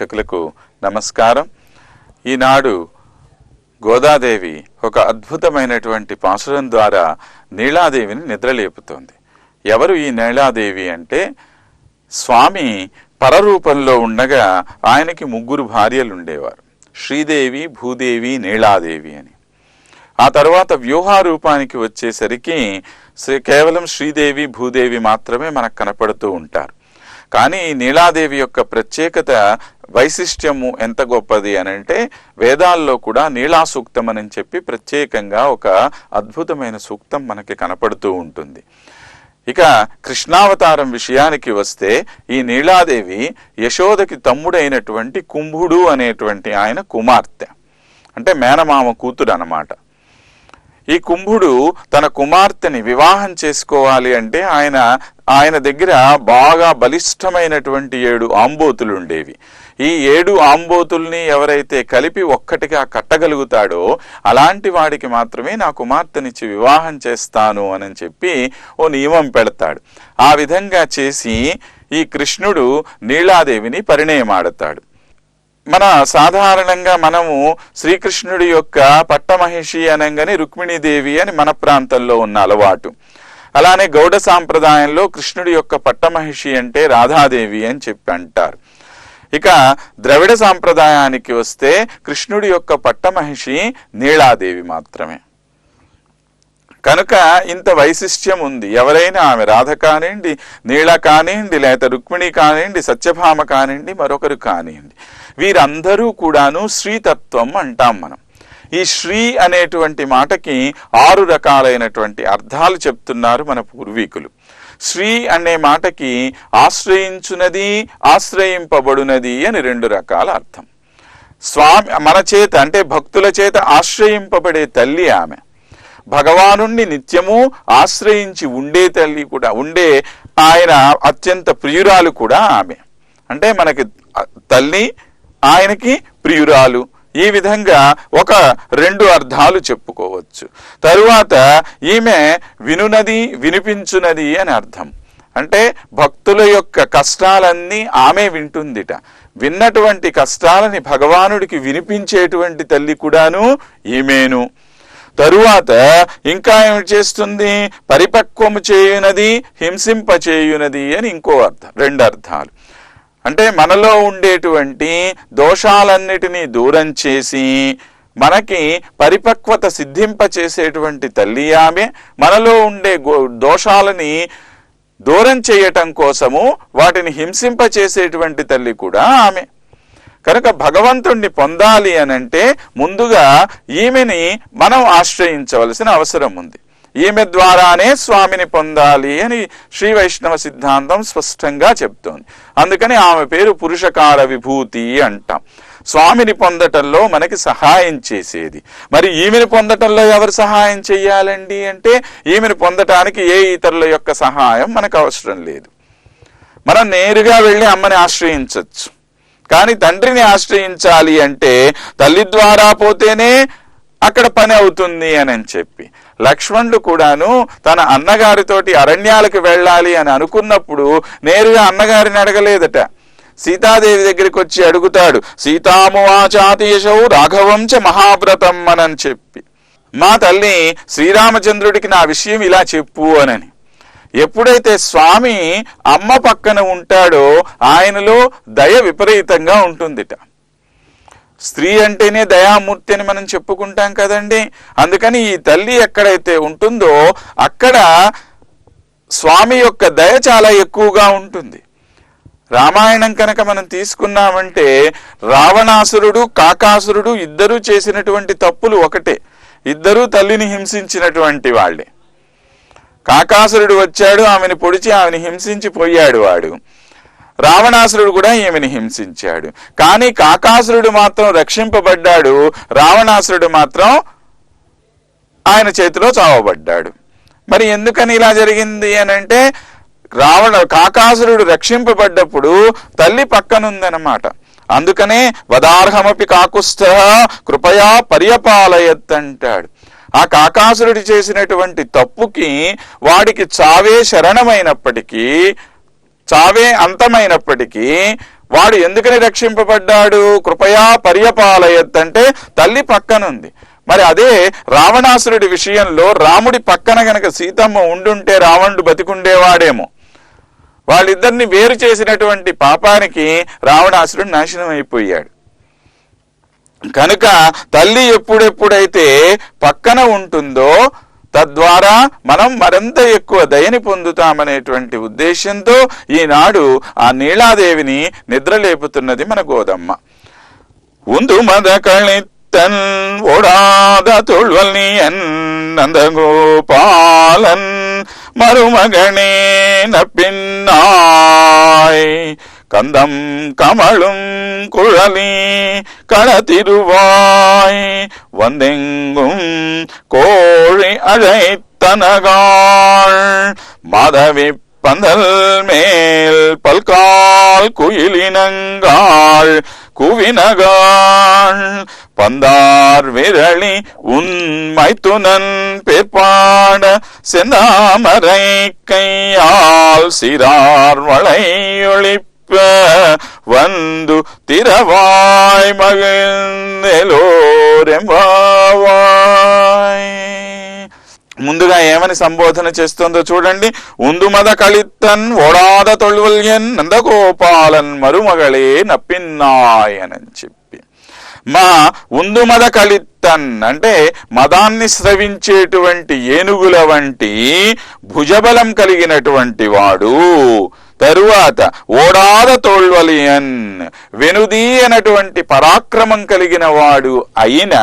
ప్రేక్షకులకు నమస్కారం. ఈనాడు గోదాదేవి ఒక అద్భుతమైనటువంటి పాసురం ద్వారా నీలాదేవిని నిద్రలేపుతోంది. ఎవరు ఈ నీలాదేవి అంటే? స్వామి పరరూపంలో ఉండగా ఆయనకి ముగ్గురు భార్యలు ఉండేవారు శ్రీదేవి భూదేవి నీలాదేవి అని. ఆ తర్వాత వ్యూహారూపానికి వచ్చేసరికి శ్రీ- కేవలం శ్రీదేవి భూదేవి మాత్రమే మనకు కనపడుతూ ఉంటారు. కానీ ఈ నీలాదేవి యొక్క ప్రత్యేకత వైశిష్ట్యము ఎంత గొప్పది అని అంటే వేదాల్లో కూడా నీలా సూక్తం అని చెప్పి ప్రత్యేకంగా ఒక అద్భుతమైన సూక్తం మనకి కనపడుతూ ఉంటుంది. ఇక కృష్ణావతారం విషయానికి వస్తే ఈ నీలాదేవి యశోదకి తమ్ముడైనటువంటి కుంభుడు అనేటువంటి ఆయన కుమార్తె. అంటే మేనమామ కూతురు అనమాట ఈ కుంభుడు తన కుమార్తెని వివాహం చేసుకోవాలి అంటే ఆయన ఆయన దగ్గర బాగా బలిష్టమైనటువంటి ఏడు ఆంబోతులు ఉండేవి ఈ ఏడు ఆంబోతుల్ని ఎవరైతే కలిపి ఒక్కటిగా కట్టగలుగుతాడో అలాంటి వాడికి మాత్రమే నా కుమార్తెనిచ్చి వివాహం చేస్తాను అని చెప్పి ఓ నియమం పెడతాడు. ఆ విధంగా చేసి ఈ కృష్ణుడు నీలాదేవిని పరిణయమాడతాడు. మన సాధారణంగా మనము శ్రీకృష్ణుడి యొక్క పట్టమహిషి అనగానే రుక్మిణీదేవి అని మన ప్రాంతంలో ఉన్న అలవాటు. అలానే గౌడ సాంప్రదాయంలో కృష్ణుడి యొక్క పట్టమహిషి అంటే రాధాదేవి అని చెప్పి అంటారు. ఇక ద్రవిడ సాంప్రదాయానికి వస్తే కృష్ణుడి యొక్క పట్టమహిషి నీళాదేవి మాత్రమే. కనుక ఇంత వైశిష్ట్యం ఉంది. ఎవరైనా ఆమె రాధ కానివ్వండి నీళ కానివ్వండి లేకపోతే రుక్మిణి కానివ్వండి సత్యభామ కానివ్వండి మరొకరు కానివ్వండి వీరందరూ కూడాను శ్రీతత్వం అంటాం మనం. ఈ శ్రీ అనేటువంటి మాటకి ఆరు రకాలైనటువంటి అర్థాలు చెప్తున్నారు మన పూర్వీకులు. శ్రీ అనే మాటకి ఆశ్రయించునది ఆశ్రయింపబడునది అని రెండు రకాల అర్థం. స్వామి మన చేత అంటే భక్తుల చేత ఆశ్రయింపబడే తల్లి ఆమె. భగవానుణ్ణి నిత్యము ఆశ్రయించి ఉండే తల్లి కూడా ఉండే ఆయన అత్యంత ప్రియురాలు కూడా ఆమె. అంటే మనకి తల్లి ఆయనకి ప్రియురాలు. ఈ విధంగా ఒక రెండు అర్థాలు చెప్పుకోవచ్చు. తరువాత ఈమె వినునది వినిపించునది అని అర్థం. అంటే భక్తుల యొక్క కష్టాలన్నీ ఆమె వింటుందిట. విన్నటువంటి కష్టాలని భగవానుడికి వినిపించేటువంటి తల్లి కూడాను ఈమెను. తరువాత ఇంకా ఏమి చేస్తుంది? పరిపక్వము చేయునది హింసింప చేయునది అని ఇంకో అర్థం రెండు అర్థాలు. అంటే మనలో ఉండేటువంటి దోషాలన్నిటినీ దూరం చేసి మనకి పరిపక్వత సిద్ధింప చేసేటువంటి తల్లి ఆమె మనలో ఉండే గో- దోషాలని దూరం చేయటం కోసము వాటిని హింసింప చేసేటువంటి తల్లి కూడా ఆమె. కనుక భగవంతుణ్ణి పొందాలి అనంటే ముందుగా ఈమెని మనం ఆశ్రయించవలసిన అవసరం ఉంది. ఈమె ద్వారానే స్వామిని పొందాలి అని శ్రీ వైష్ణవ సిద్ధాంతం స్పష్టంగా చెప్తోంది. అందుకని ఆమె పేరు పురుషకార విభూతి అంటాం. స్వామిని పొందటంలో మనకి సహాయం చేసేది. మరి ఈమెను పొందటంలో ఎవరు సహాయం చెయ్యాలండి అంటే ఈమెను పొందటానికి ఏ ఇతరుల యొక్క సహాయం మనకు అవసరం లేదు. మనం నేరుగా వెళ్ళి అమ్మని ఆశ్రయించవచ్చు కానీ తండ్రిని ఆశ్రయించాలి అంటే తల్లి ద్వారా పోతేనే అక్కడ పని అవుతుంది అని అని చెప్పి. లక్ష్మణుడు కూడాను తన అన్నగారితోటి అరణ్యాలకు వెళ్ళాలి అని అనుకున్నప్పుడు నేరుగా అన్నగారిని అడగలేదట. సీతాదేవి దగ్గరికి వచ్చి అడుగుతాడు సీతామువాచాతీయశౌ రాఘవంచ మహావ్రతం అనని చెప్పి. మా తల్లి శ్రీరామచంద్రుడికి నా విషయం ఇలా చెప్పు అనని. ఎప్పుడైతే స్వామి అమ్మ పక్కన ఉంటాడో ఆయనలో దయ విపరీతంగా ఉంటుందిట. స్త్రీ అంటేనే దయామూర్తి అని మనం చెప్పుకుంటాం కదండి. అందుకని ఈ తల్లి ఎక్కడైతే ఉంటుందో అక్కడ స్వామి యొక్క దయ చాలా ఎక్కువగా ఉంటుంది. రామాయణం కనుక మనం తీసుకున్నామంటే రావణాసురుడు కాకాసురుడు ఇద్దరూ చేసినటువంటి తప్పులు ఒకటే. ఇద్దరూ తల్లిని హింసించినటువంటి వాళ్ళే. కాకాసురుడు వచ్చాడు ఆమెను పొడిచి ఆమెను హింసించి పోయాడు వాడు. రావణాసురుడు కూడా ఈమెను హింసించాడు. కానీ కాకాసురుడు మాత్రం రక్షింపబడ్డాడు. రావణాసురుడు మాత్రం ఆయన చేతిలో చావబడ్డాడు. మరి ఎందుకని ఇలా జరిగింది అని అంటే రావణ కాకాసురుడు రక్షింపబడ్డప్పుడు తల్లి పక్కనుందనమాట అందుకనే వదార్హమపి కాకుస్థ కృపయా పర్యపాలయత్ అంటాడు ఆ కాకాసురుడు చేసినటువంటి తప్పుకి వాడికి చావే శరణమైనప్పటికీ చావే అంతమైనప్పటికీ వాడు ఎందుకని రక్షింపబడ్డాడు? కృపయా పర్యపాలయద్దంటే తల్లి పక్కనుంది. మరి అదే రావణాసురుడి విషయంలో రాముడి పక్కన గనక సీతమ్మ ఉండుంటే రావణుడు బతికుండేవాడేమో. వాళ్ళిద్దరిని వేరు చేసినటువంటి పాపానికి రావణాసురుడు నాశనం అయిపోయాడు కనుక తల్లి ఎప్పుడెప్పుడైతే పక్కన ఉంటుందో తద్వారా మనం మరింత ఎక్కువ దయని పొందుతామనేటువంటి ఉద్దేశంతో ఈనాడు ఆ నీలాదేవిని నిద్రలేపుతున్నది మన గోదమ్మ உந்து மத கழித்தன் ஓடாத தொழ்வல் நீயன் நந்தகோபாலன் மருமகனே நப்பின்னாய் கந்தம் கமழும் குழலி களத்திருவாய் வந்தெங்கும் கோழி அழைத்தனகாள். மாதவி பந்தல் மேல் பல்கால் குயிலினங்காள். குவினகாள் பந்தார் விரளி உண்மை துணன் பேர்பாட செந்தாமரை கையால் சிறார் வளையொழிப்ப వందు తిరవాయ్ மகிழ்ந்தெலோரெம்பாவாய் ముందుగా ఏమని సంబోధన చేస్తుందో చూడండి ఉందుమద కలిత్తన్ ఒడాద తొల్వల్యన్ నందగోపాలన్ మరుమగళే నప్పిన్నాయనని చెప్పి మా ఉందుమద కలిత్తన్ అంటే మదాన్ని స్రవించేటువంటి ఏనుగుల వంటి భుజబలం కలిగినటువంటి వాడు తరువాత ఓడాద తోళ్వలియన్ వెనుదీయనటువంటి పరాక్రమం కలిగిన వాడు అయిన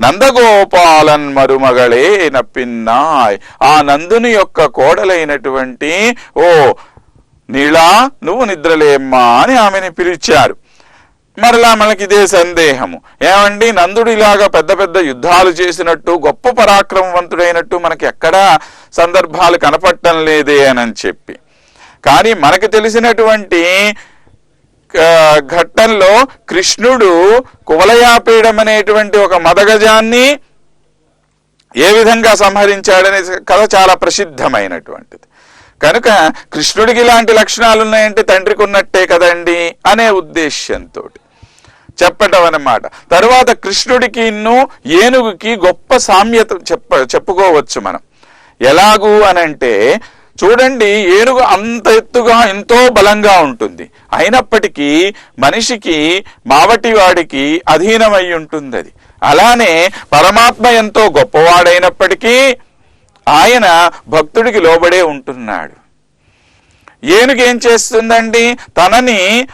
నందగోపాలన్ మరుమగళే నప్పిన్నాయ్. ఆ నందుని యొక్క కోడలైనటువంటి ఓ నీళా నువ్వు నిద్రలేమ్మా అని ఆమెని పిలిచారు. మరలా మనకి ఇదే సందేహము. ఏమండి నందుడు ఇలాగా పెద్ద పెద్ద యుద్ధాలు చేసినట్టు గొప్ప పరాక్రమవంతుడైనట్టు మనకి ఎక్కడా సందర్భాలు కనపడటం లేదే అని చెప్పి. కానీ మనకు తెలిసినటువంటి ఘట్టంలో కృష్ణుడు కువలయాపీడం అనేటువంటి ఒక మదగజాన్ని ఏ విధంగా సంహరించాడనే కథ చాలా ప్రసిద్ధమైనటువంటిది. కనుక కృష్ణుడికి ఇలాంటి లక్షణాలు ఉన్నాయంటే తండ్రికి ఉన్నట్టే కదండి అనే ఉద్దేశ్యంతో చెప్పటం అన్నమాట. తరువాత కృష్ణుడికి ఇన్ను ఏనుగుకి గొప్ప సామ్యత చెప్ప చెప్పుకోవచ్చు మనం. ఎలాగూ అనంటే చూడండి ఏనుగు అంత ఎత్తుగా ఎంతో బలంగా ఉంటుంది. అయినప్పటికీ మనిషికి మావటి వాడికి అధీనమై ఉంటుంది అది అలానే పరమాత్మ ఎంతో గొప్పవాడైనప్పటికీ ఆయన భక్తుడికి లోబడే ఉంటున్నాడు. ఏనుగు ఏం చేస్తుందండి? తనని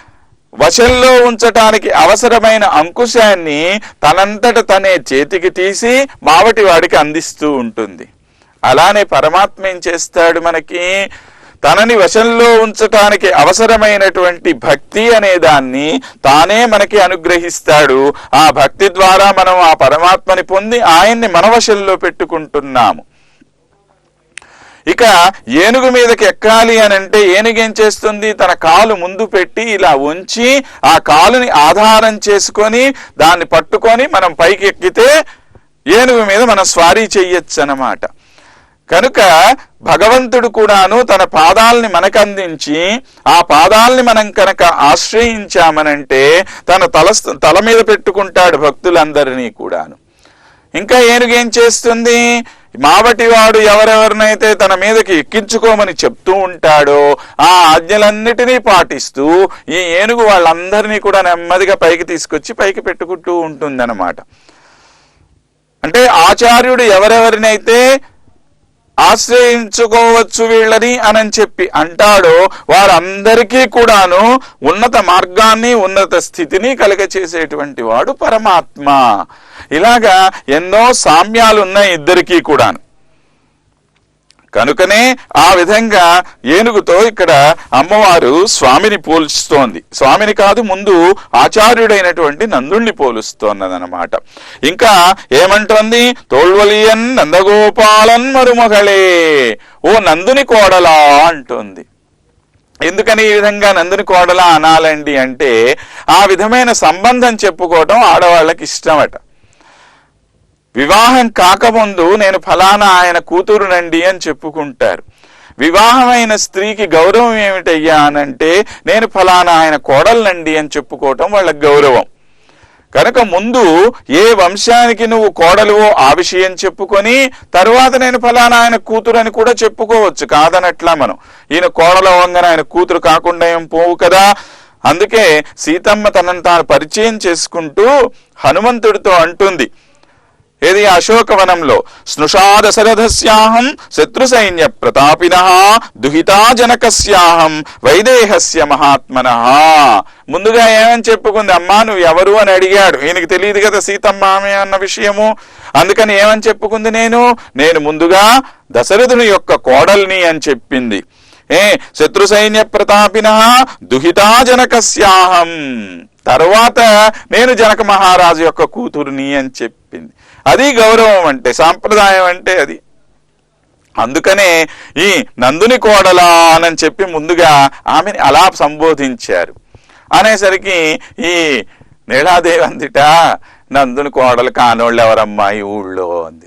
వశంలో ఉంచటానికి అవసరమైన అంకుశాన్ని తనంతట తనే చేతికి తీసి మావటి వాడికి అందిస్తూ ఉంటుంది. అలానే పరమాత్మ ఏం చేస్తాడు మనకి? తనని వశంలో ఉంచటానికి అవసరమైనటువంటి భక్తి అనే దాన్ని తానే మనకి అనుగ్రహిస్తాడు. ఆ భక్తి ద్వారా మనం ఆ పరమాత్మని పొంది ఆయన్ని మన వశంలో పెట్టుకుంటున్నాము. ఇక ఏనుగు మీదకి ఎక్కాలి అని అంటే ఏనుగు ఏం చేస్తుంది? తన కాలు ముందు పెట్టి ఇలా ఉంచి ఆ కాలుని ఆధారం చేసుకొని దాన్ని పట్టుకొని మనం పైకి ఎక్కితే ఏనుగు మీద మనం స్వారీ చెయ్యొచ్చు అన్నమాట కనుక భగవంతుడు కూడాను తన పాదాలని మనకు అందించి ఆ పాదాలని మనం కనుక ఆశ్రయించామనంటే తన తల తల మీద పెట్టుకుంటాడు భక్తులందరినీ కూడాను. ఇంకా ఏనుగు ఏం చేస్తుంది? మావటి వాడు ఎవరెవరినైతే తన మీదకి ఎక్కించుకోమని చెప్తూ ఉంటాడో ఆ ఆజ్ఞలన్నిటినీ పాటిస్తూ ఈ ఏనుగు వాళ్ళందరినీ కూడా నెమ్మదిగా పైకి తీసుకొచ్చి పైకి పెట్టుకుంటూ ఉంటుందన్నమాట. అంటే ఆచార్యుడు ఎవరెవరినైతే ఆశ్రయించుకోవచ్చు వీళ్ళని అని చెప్పి అంటాడో వారందరికీ కూడాను ఉన్నత మార్గాన్ని ఉన్నత స్థితిని కలగచేసేటువంటి వాడు పరమాత్మ. ఇలాగా ఎన్నో సామ్యాలు ఉన్నాయి ఇద్దరికీ కూడాను. కనుకనే ఆ విధంగా ఏనుగుతో ఇక్కడ అమ్మవారు స్వామిని పోల్చుతోంది. స్వామిని కాదు ముందు ఆచార్యుడైనటువంటి నందుణ్ణి పోలుస్తోన్నదనమాట ఇంకా ఏమంటోంది? తోల్వలియన్ నందగోపాలన్ మరుమగళే ఓ నందుని కోడలా అంటోంది. ఎందుకని ఈ విధంగా నందుని కోడలా అనాలండి అంటే ఆ విధమైన సంబంధం చెప్పుకోవటం ఆడవాళ్ళకి ఇష్టమట. వివాహం కాకముందు నేను ఫలానా ఆయన కూతురునండి అని చెప్పుకుంటారు. వివాహమైన స్త్రీకి గౌరవం ఏమిటయ్యా అనంటే నేను ఫలానా ఆయన కోడల్నండి అని చెప్పుకోవటం వాళ్ళ గౌరవం. కనుక ముందు ఏ వంశానికి నువ్వు కోడలువో ఆ విషయం చెప్పుకొని తరువాత నేను ఫలానా ఆయన కూతురు అని కూడా చెప్పుకోవచ్చు. కాదనట్లా మనం. ఈయన కోడలు వంగన ఆయన కూతురు కాకుండా ఏం పోవు కదా? అందుకే సీతమ్మ తనను తాను పరిచయం చేసుకుంటూ హనుమంతుడితో అంటుంది. ఏది అశోకవనంలో? స్నుషా దశరథస్యాహం శత్రు సైన్య ప్రతాపిన దుహితా జనకస్యాహం వైదేహస్య మహాత్మన. ముందుగా ఏమని చెప్పుకుంది? అమ్మా నువ్వు ఎవరు అని అడిగాడు. ఈయనకి తెలియదు కదా సీతమ్మ ఆమె అన్న విషయము. అందుకని ఏమని చెప్పుకుంది నేను? నేను ముందుగా దశరథుని యొక్క కోడల్ని అని చెప్పింది. ఏ శత్రు సైన్య ప్రతాపిన దుహితా జనకస్యాహం తర్వాత నేను జనక మహారాజు యొక్క కూతురుని అని చెప్పింది. అది గౌరవం అంటే సాంప్రదాయం అంటే అది. అందుకనే ఈ నందుని కోడలా అని చెప్పి ముందుగా ఆమెని అలా సంబోధించారు. అనేసరికి ఈ నీళాదేవి అందిట నందుని కోడలు కానోళ్ళు ఎవరమ్మా ఈ ఊళ్ళో? అంది.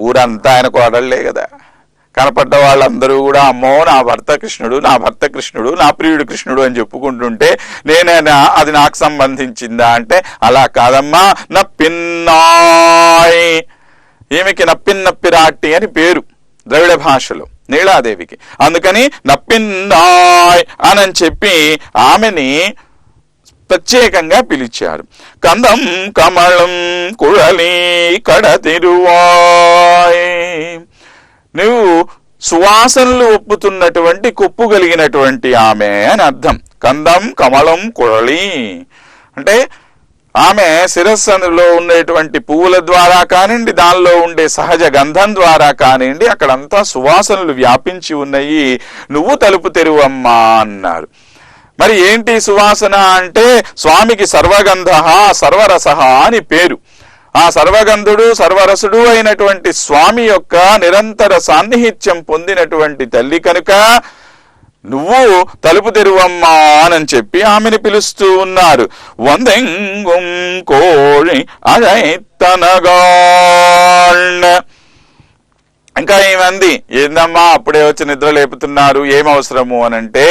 ఊరంతా ఆయన కోడళ్ళే కదా. కనపడ్డ వాళ్ళందరూ కూడా అమ్మో నా భర్త కృష్ణుడు నా భర్త కృష్ణుడు నా ప్రియుడు కృష్ణుడు అని చెప్పుకుంటుంటే నేనైనా అది నాకు సంబంధించిందా అంటే అలా కాదమ్మా నా పిన్నాయ్ ఈమెకి నప్పిన్నప్పిరాట్టి అని పేరు ద్రవిడ భాషలో నీలాదేవికి. అందుకని నప్పిన్నాయ్ అని చెప్పి ఆమెని ప్రత్యేకంగా పిలిచారు. కందం కమలం కుళలి కడ తిరువాయ్. నువ్వు సువాసనలు ఒప్పుతున్నటువంటి కొప్పు కలిగినటువంటి ఆమె అని అర్థం. కందం కమలం కుழలి అంటే ఆమె శిరస్సులో ఉండేటువంటి పువ్వుల ద్వారా కానివ్వండి దానిలో ఉండే సహజ గంధం ద్వారా కానివ్వండి అక్కడంతా సువాసనలు వ్యాపించి ఉన్నాయి. నువ్వు తలుపు తెరువమ్మా అన్నారు. మరి ఏంటి సువాసన అంటే స్వామికి సర్వగంధ సర్వరస అని పేరు. ఆ సర్వగంధుడు సర్వరసుడు అయినటువంటి స్వామి యొక్క నిరంతర సాన్నిహిత్యం పొందినటువంటి తల్లి కనుక నువ్వు తలుపు తెరువమ్మా అని చెప్పి ఆమెను పిలుస్తూ ఉన్నారు. వందెంగుం కోళి అழைతనగాళ్ళ ఇంకా ఏమంది? ఏందమ్మా అప్పుడే వచ్చి నిద్ర లేపుతున్నారు ఏం అవసరము అని అంటే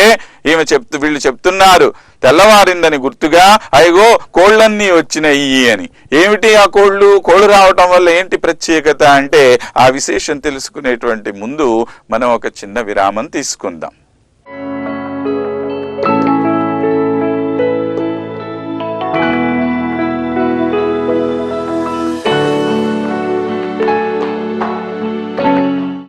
ఈమె చెప్తూ వీళ్ళు చెప్తున్నారు. తెల్లవారిందని గుర్తుగా అయ్యో కోళ్ళన్నీ వచ్చినాయి అని. ఏమిటి ఆ కోళ్ళు? కోళ్ళు రావటం వల్ల ఏంటి ప్రత్యేకత? అంటే ఆ విశేషం తెలుసుకునేటువంటి ముందు మనం ఒక చిన్న విరామం తీసుకుందాం.